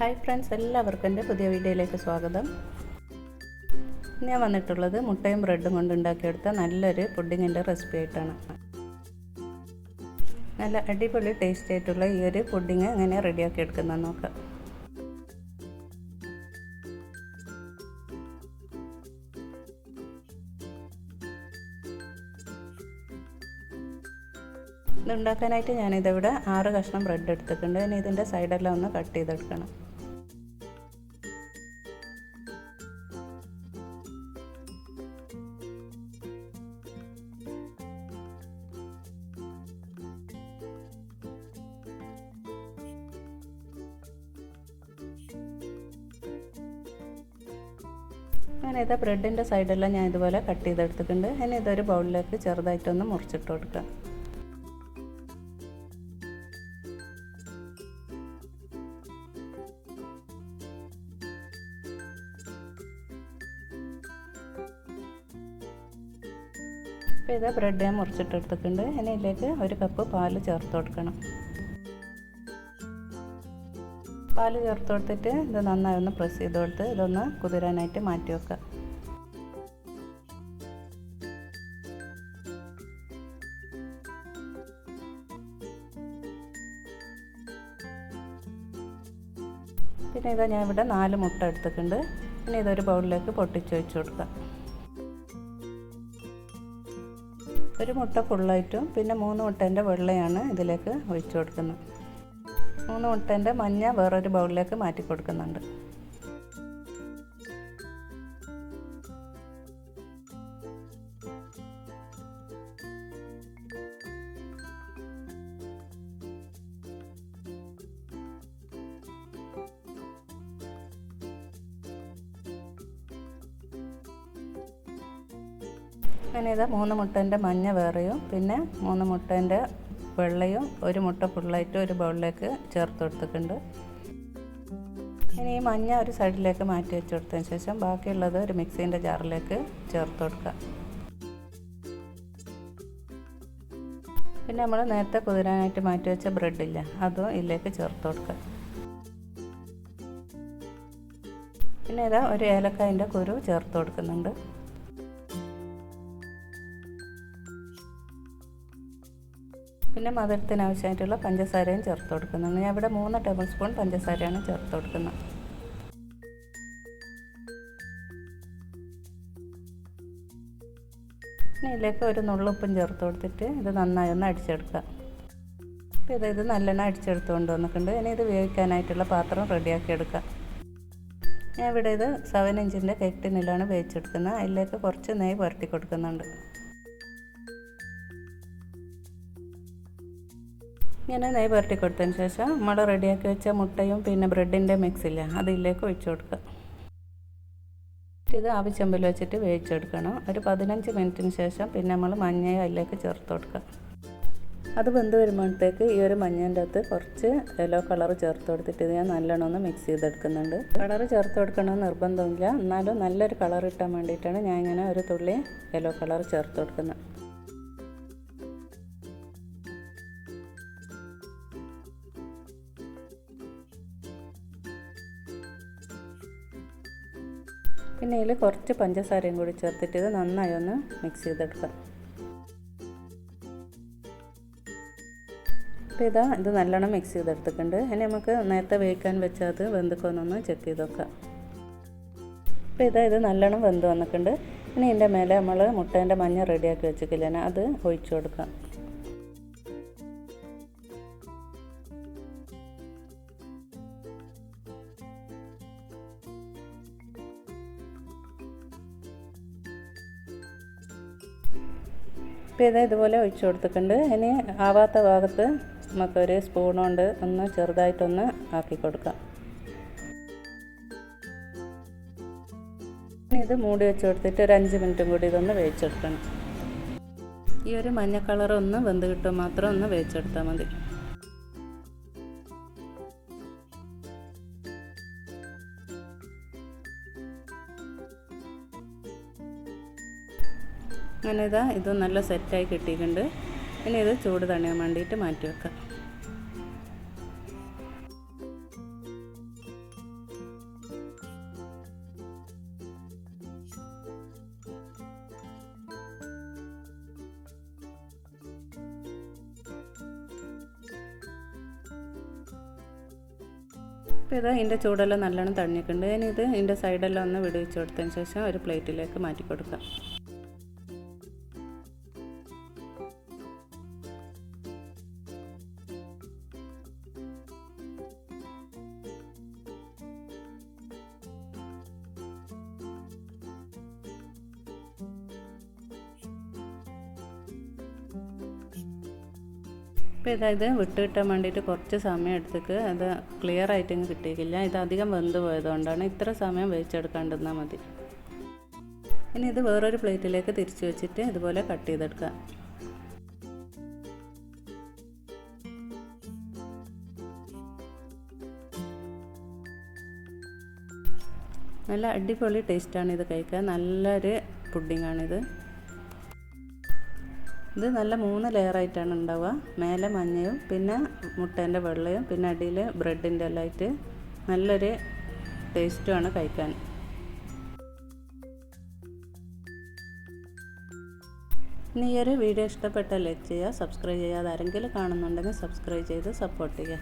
Hi friends എല്ലാവർക്കും എന്റെ പുതിയ വീഡിയോയിലേക്ക് സ്വാഗതം. ഞാൻ വന്നിട്ടുള്ളത് മുട്ടയും ബ്രെഡും കൊണ്ട് ഉണ്ടാക്കിയെടുത്ത നല്ലൊരു പുഡിങ്ങിന്റെ റെസിപ്പി ആയിട്ടാണ് നല്ല അടിപൊളി ടേസ്റ്റ് ആയിട്ടുള്ള ഈ ഒരു പുഡിങ് എങ്ങനെ റെഡിയാക്കി എടുക്കുന്നത് നോക്കാം. ഇതുണ്ടാക്കാനായിട്ട് ഞാനിതിവിടെ ആറ് കഷ്ണം ബ്രെഡ് എടുത്തിട്ടുണ്ട്. ഇനി ഇതിന്റെ സൈഡെല്ലാം ഒന്ന് കട്ട് ചെയ്തെടുക്കണം. അങ്ങനെ ഇതാ ബ്രെഡിന്റെ സൈഡെല്ലാം ഞാൻ ഇതുപോലെ കട്ട് ചെയ്തെടുത്തിട്ടുണ്ട്. ഇനി ഇതൊരു ബൗളിലേക്ക് ചെറുതായിട്ടൊന്ന് മുറിച്ചിട്ട് കൊടുക്കുക അപ്പോൾ ഇത് ബ്രെഡ് ഞാൻ മുറിച്ചിട്ടെടുത്തിട്ടുണ്ട് ഇനി ഇതിലേക്ക് ഒരു കപ്പ് പാൽ ചേർത്ത് കൊടുക്കണം. പാൽ ചേർത്ത് കൊടുത്തിട്ട് ഇത് നന്നായി ഒന്ന് പ്രസ് ചെയ്ത് കൊടുത്ത് ഇതൊന്ന് കുതിരാനായിട്ട് മാറ്റി വെക്കുക. പിന്നെ ഇതാ ഞാൻ ഇവിടെ നാല് മുട്ട എടുത്തിട്ടുണ്ട്. പിന്നെ ഇതൊരു ബൗളിലേക്ക് പൊട്ടിച്ച് വെച്ച് കൊടുക്കാം ഒരു മുട്ട ഫുള്ളായിട്ടും പിന്നെ മൂന്ന് മുട്ടേന്റെ വെള്ളയാണ് ഇതിലേക്ക് ഒഴിച്ചു കൊടുക്കുന്നത്. മൂന്ന് മുട്ടേന്റെ മഞ്ഞ വേറൊരു ബൗളിലേക്ക് മാറ്റി കൊടുക്കുന്നുണ്ട്. അങ്ങനെ ഇത് മൂന്ന് മുട്ടേന്റെ മഞ്ഞ വേറെയും പിന്നെ മൂന്ന് മുട്ടേന്റെ വെള്ളയും ഒരു മുട്ട ഫുള്ളായിട്ട് ഒരു ബൗളിലേക്ക് ചേർത്ത് കൊടുത്തിട്ടുണ്ട്. ഇനി ഈ മഞ്ഞ ഒരു സൈഡിലേക്ക് മാറ്റി വെച്ച് കൊടുത്തതിന് ശേഷം ബാക്കിയുള്ളത് ഒരു മിക്സീന്റെ ജാറിലേക്ക് ചേർത്ത് കൊടുക്കുക. പിന്നെ നമ്മൾ നേരത്തെ കുതിരാനായിട്ട് മാറ്റി വെച്ച ബ്രെഡില്ല അതും ഇതിലേക്ക് ചേർത്ത് കൊടുക്കുക. പിന്നെ ഇതാ ഒരു ഏലക്കായന്റെ കുരു ചേർത്ത് കൊടുക്കുന്നുണ്ട്. പിന്നെ മധുരത്തിന് ആവശ്യമായിട്ടുള്ള പഞ്ചസാരയും ചേർത്ത് കൊടുക്കുന്നുണ്ട് ഞാൻ ഇവിടെ മൂന്ന് ടേബിൾ സ്പൂൺ പഞ്ചസാരയാണ് ചേർത്ത് കൊടുക്കുന്നത്. പിന്നെ ഇതിലേക്ക് ഒരു നുള്ളുപ്പും ചേർത്ത് കൊടുത്തിട്ട് ഇത് നന്നായി ഒന്ന് അടിച്ചെടുക്കുക. അപ്പോൾ ഇത് ഇത് നല്ലെണ്ണം അടിച്ചെടുത്ത് കൊണ്ടുവന്നിട്ടുണ്ട്. ഇനി ഇത് വേവിക്കാനായിട്ടുള്ള പാത്രം റെഡിയാക്കി എടുക്കുക. ഞാൻ ഇവിടെ ഇത് സെവൻ ഇഞ്ചിന്റെ കേക്ക് ടിന്നിലാണ് വേവിച്ചെടുക്കുന്നത്. അതിലേക്ക് കുറച്ച് നെയ്യ് പുരട്ടി കൊടുക്കുന്നുണ്ട്. ഇങ്ങനെ നെയ്യ് പുരട്ടി കൊടുത്തതിന് ശേഷം നമ്മൾ റെഡിയാക്കി വെച്ച മുട്ടയും പിന്നെ ബ്രെഡിന്റെ മിക്സില്ല അതിലേക്ക് ഒഴിച്ചു കൊടുക്കുക. ഇത് ആവശ്യമ്പിൽ വെച്ചിട്ട് വേവിച്ചെടുക്കണം ഒരു പതിനഞ്ച് മിനിറ്റിന് ശേഷം പിന്നെ നമ്മൾ മഞ്ഞയും അതിലേക്ക് ചേർത്ത് കൊടുക്കുക. അത് വെന്ത് വരുമ്പോഴത്തേക്ക് ഈ ഒരു മഞ്ഞേന്റെ അകത്ത് കുറച്ച് യെല്ലോ കളർ ചേർത്ത് കൊടുത്തിട്ട് ഇത് ഞാൻ നല്ലോണം ഒന്ന് മിക്സ് ചെയ്തെടുക്കുന്നുണ്ട്. കളർ ചേർത്ത് കൊടുക്കണമെന്ന് നിർബന്ധമില്ല. എന്നാലും നല്ലൊരു കളർ കിട്ടാൻ വേണ്ടിയിട്ടാണ് ഞാൻ ഇങ്ങനെ ഒരു തുള്ളി യെല്ലോ കളർ ചേർത്ത് കൊടുക്കുന്നത്. പിന്നെ ഇതിൽ കുറച്ച് പഞ്ചസാരയും കൂടി ചേർത്തിട്ട് ഇത് നന്നായി ഒന്ന് മിക്സ് ചെയ്തെടുക്കാം. അപ്പോൾ ഇതാ ഇത് നല്ലോണം മിക്സ് ചെയ്തെടുത്തിട്ടുണ്ട്. ഇനി നമുക്ക് നേരത്തെ വേവിക്കാൻ വെച്ചാൽ അത് വെന്തുക്കൊന്നൊന്ന് ചെക്ക് ചെയ്ത് നോക്കാം. അപ്പോൾ ഇതാ ഇത് നല്ലോണം വെന്ത് വന്നിട്ടുണ്ട്. ഇനി ഇതിന്റെ മേലെ നമ്മൾ മുട്ടേന്റെ മഞ്ഞ റെഡിയാക്കി വെച്ചിട്ടില്ല അത് ഒഴിച്ചു കൊടുക്കാം. ഇപ്പോൾ ഇത് ഇതുപോലെ ഒഴിച്ചു കൊടുത്തിട്ടുണ്ട്. ഇനി ആവാത്ത ഭാഗത്ത് നമുക്കൊരു സ്പൂൺ കൊണ്ട് ഒന്ന് ചെറുതായിട്ടൊന്ന് ആക്കി കൊടുക്കാം. ഇത് മൂടി വെച്ച് കൊടുത്തിട്ട് ഒരു അഞ്ച് മിനിറ്റും കൂടി ഇതൊന്ന് വേവിച്ചെടുക്കണം. ഈ ഒരു മഞ്ഞ കളർ ഒന്ന് വെന്ത് കിട്ടും മാത്രം ഒന്ന് വേവിച്ചെടുത്താൽ മതി. അങ്ങനെ ഇതാ ഇത് നല്ല സെറ്റായി കിട്ടിയിട്ടുണ്ട്. ഇനി ഇത് ചൂട് തണിയാൻ വേണ്ടിയിട്ട് മാറ്റി വെക്കാം. അപ്പോൾ ഇതാ ഇതിന്റെ ചൂടെല്ലാം നല്ലോണം തണിഞ്ഞിട്ടുണ്ട് ഇനി ഇത് ഇതിന്റെ സൈഡെല്ലാം ഒന്ന് വിടുവിച്ച് കൊടുത്തതിന് ശേഷം ഒരു പ്ലേറ്റിലേക്ക് മാറ്റി കൊടുക്കാം. ഇപ്പോൾ ഇതായത് വിട്ട് കിട്ടാൻ വേണ്ടിയിട്ട് കുറച്ച് സമയം എടുത്തേക്ക് അത് ക്ലിയർ ആയിട്ടും കിട്ടിയിട്ടില്ല. ഇത് അധികം വെന്ത് പോയതുകൊണ്ടാണ് ഇത്ര സമയം വേവിച്ചെടുക്കാണ്ടിരുന്നാൽ മതി. ഇനി ഇത് വേറൊരു പ്ലേറ്റിലേക്ക് തിരിച്ചു വെച്ചിട്ട് ഇതുപോലെ കട്ട് ചെയ്തെടുക്കാം. നല്ല അടിപൊളി ടേസ്റ്റാണ് ഇത് കഴിക്കാൻ. നല്ലൊരു പുഡിങ്ങാണിത്. ഇത് നല്ല മൂന്ന് ലെയറായിട്ടാണ് ഉണ്ടാവുക. മേലെ മഞ്ഞയും പിന്നെ മുട്ടേന്റെ വെള്ളയും പിന്നെ അടിയിൽ ബ്രെഡിന്റെ എല്ലാം ആയിട്ട് നല്ലൊരു ടേസ്റ്റുമാണ് കഴിക്കാൻ. ഇനി ഈ ഒരു വീഡിയോ ഇഷ്ടപ്പെട്ടാൽ ലൈക്ക് ചെയ്യുക സബ്സ്ക്രൈബ് ചെയ്യാതെ ആരെങ്കിലും കാണുന്നുണ്ടെങ്കിൽ സബ്സ്ക്രൈബ് ചെയ്ത് സപ്പോർട്ട് ചെയ്യുക.